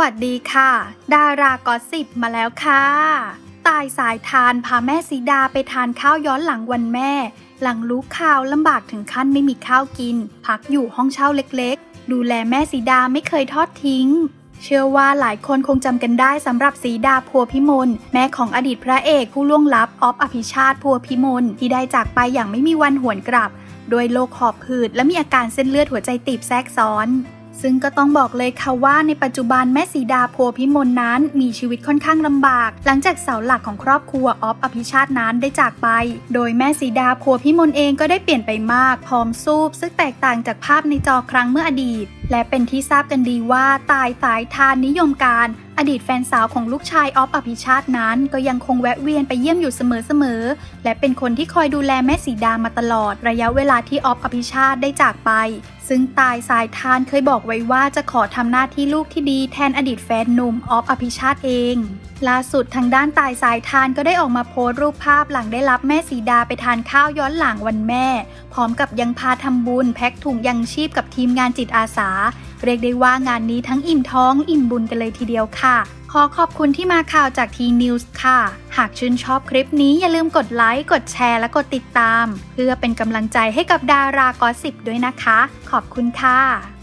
วัสดีค่ะ ดารากอสสิบมาแล้วค่ะ ตายสายทานพาแม่สีดาไปทานข้าวย้อนหลังวันแม่ หลังรู้ข่าวลำบากถึงขั้นไม่มีข้าวกิน พักอยู่ห้องเช่าเล็กๆ ดูแลแม่สีดาไม่เคยทอดทิ้ง เชื่อว่าหลายคนคงจำกันได้สำหรับสีดาพัวพิมลแม่ของอดีตพระเอกผู้ล่วงลับออฟอภิชาติพัวพิมลที่ได้จากไปอย่างไม่มีวันหวนกลับ โดยโรคหอบหืดและมีอาการเส้นเลือดหัวใจตีบแทรกซ้อน ซึ่งก็ต้องบอกเลยค่ะว่าในปัจจุบันแม่สีดาโพวพิมลนั้นมีชีวิตค่อนข้างลำบาก หลังจากเสาหลักของครอบครัวออฟอภิชาตินั้นได้จากไป โดยแม่สีดาโพวพิมลเองก็ได้เปลี่ยนไปมาก พร้อมซูบซึ่งแตกต่างจากภาพในจอครั้งเมื่ออดีต และเป็นที่ทราบกันดีว่าตายสายทานนิยมการ อดีตแฟนสาวของลูกชายออฟอภิชาตินั้น ก็ยังคงแวะเวียนไปเยี่ยมอยู่เสมอๆ และเป็นคนที่คอยดูแลแม่สีดามาตลอด ระยะเวลาที่ออฟอภิชาติได้จากไป ซึ่งตายสายทานเคยบอกไว้ว่าจะขอทำหน้าที่ลูกที่ดีแทนอดีตแฟนหนุ่มออฟอภิชาติเองล่าสุดทางด้านตายสายทานก็ได้ออกมาโพสต์รูปภาพหลังได้รับแม่สีดาไปทานข้าวย้อนหลังวันแม่ พร้อมกับยังพาทำบุญแพ็คถุงยังชีพกับทีมงานจิตอาสาเรียกได้ว่างานนี้ทั้งอิ่มท้องอิ่มบุญกันเลยทีเดียวค่ะ ขอขอบคุณที่มาข่าวจากทีนิวส์ค่ะ หากชื่นชอบคลิปนี้อย่าลืมกดไลค์ กดแชร์ และกดติดตาม เพื่อเป็นกำลังใจให้กับดารากอสสิบด้วยนะคะ ขอบคุณค่ะ